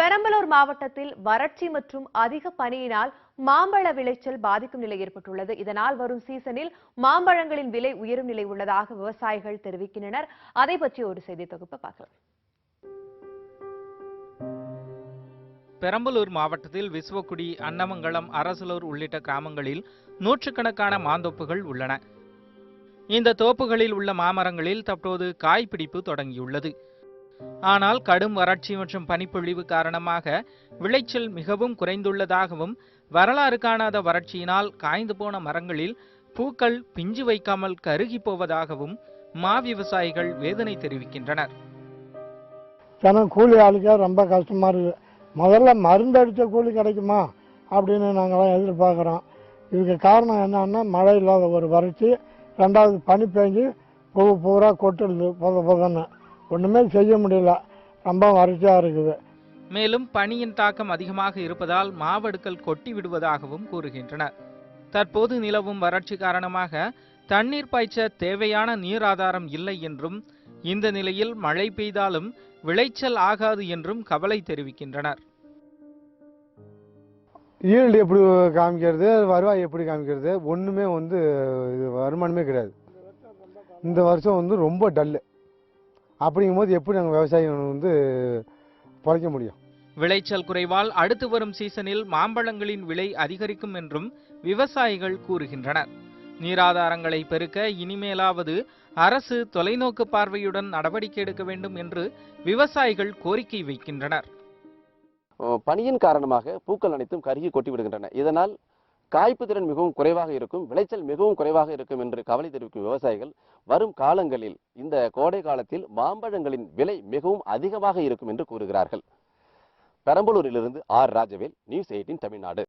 பெரம்பலூர் மாவட்டத்தில் வறட்சி மற்றும் அதிக பனியினால் மாம்பழ விளைச்சல் பாதிக்கும் நிலை ஏற்பட்டுள்ளது. இதனால் வரும் சீசனில் மாம்பழங்களின் விலை உயரும் நிலை உள்ளதாக விவசாயிகள் தெரிவிக்கின்றனர். அதை பற்றி ஒரு செய்தி தொகுப்பு பார்க்கலாம். பெரம்பலூர் மாவட்டத்தில் விஸ்வக்குடி அன்னமங்கலம் அரசலூர் உள்ளிட்ட கிராமங்களில் நூற்றுக்கணக்கான மாந்தோப்புகள் உள்ளன. இந்த தோப்புகளில் உள்ள மாமரங்களில் தற்போது காய்பிடிப்பு தொடங்கியுள்ளது. ஆனால் கடும் வறட்சி மற்றும் பனிப்பொழிவு காரணமாக விளைச்சல் மிகவும் குறைந்துள்ளதாகவும் வரலாறு காணாத வறட்சியினால் காய்ந்து போன மரங்களில் பூக்கள் பிஞ்சு வைக்காமல் கருகி போவதாகவும் மா விவசாயிகள் வேதனை தெரிவிக்கின்றனர். ஜனம் கூலி ஆளுக்கே ரொம்ப கஷ்டமாக இருக்குது முதல்ல மருந்து அடித்த கூலி கிடைக்குமா அப்படின்னு நாங்களாம் எதிர்பார்க்குறோம். இதுக்கு காரணம் என்னன்னா மழை இல்லாத ஒரு வறட்சி ரெண்டாவது பனி பெஞ்சு பூ பூரா கொட்டுடுது புத புதன்னு ஒன்றுமே செய்ய முடியல. ரொம்ப வறட்சியாக இருக்குது. மேலும் பனியின் தாக்கம் அதிகமாக இருப்பதால் மாவடுக்கள் கொட்டி விடுவதாகவும் கூறுகின்றனர். தற்போது நிலவும் வறட்சி காரணமாக தண்ணீர் பாய்ச்ச தேவையான நீர் ஆதாரம் இல்லை என்றும் இந்த நிலையில் மழை பெய்தாலும் விளைச்சல் ஆகாது என்றும் கவலை தெரிவிக்கின்றனர். ஈல்டு எப்படி காமிக்கிறது வருவாய் எப்படி காமிக்கிறது ஒன்றுமே வந்து வருமானமே கிடையாது. இந்த வருஷம் வந்து ரொம்ப டல்லு. அப்படிங்கும்போது எப்படி நாங்கள் விவசாயம் வந்து பிழைக்க முடியும்? விளைச்சல் குறைவால் அடுத்து வரும் சீசனில் மாம்பழங்களின் விலை அதிகரிக்கும் என்றும் விவசாயிகள் கூறுகின்றனர். நீராதாரங்களை பெருக்க இனிமேலாவது அரசு தொலைநோக்கு பார்வையுடன் நடவடிக்கை எடுக்க வேண்டும் என்று விவசாயிகள் கோரிக்கை வைக்கின்றனர். அஹ் பனியின் காரணமாக பூக்கள் அனைத்தும் கருகி கொட்டி விடுகின்றன இதனால் காய்ப்பு திறன் மிகவும் குறைவாக இருக்கும் விளைச்சல் மிகவும் குறைவாக இருக்கும் என்று கவலை தெரிவிக்கும் விவசாயிகள் வரும் காலங்களில் இந்த கோடை காலத்தில் மாம்பழங்களின் விலை மிகவும் அதிகமாக இருக்கும் என்று கூறுகிறார்கள். பெரம்பலூரிலிருந்து R. Rajavel news eighteen Tamil Nadu.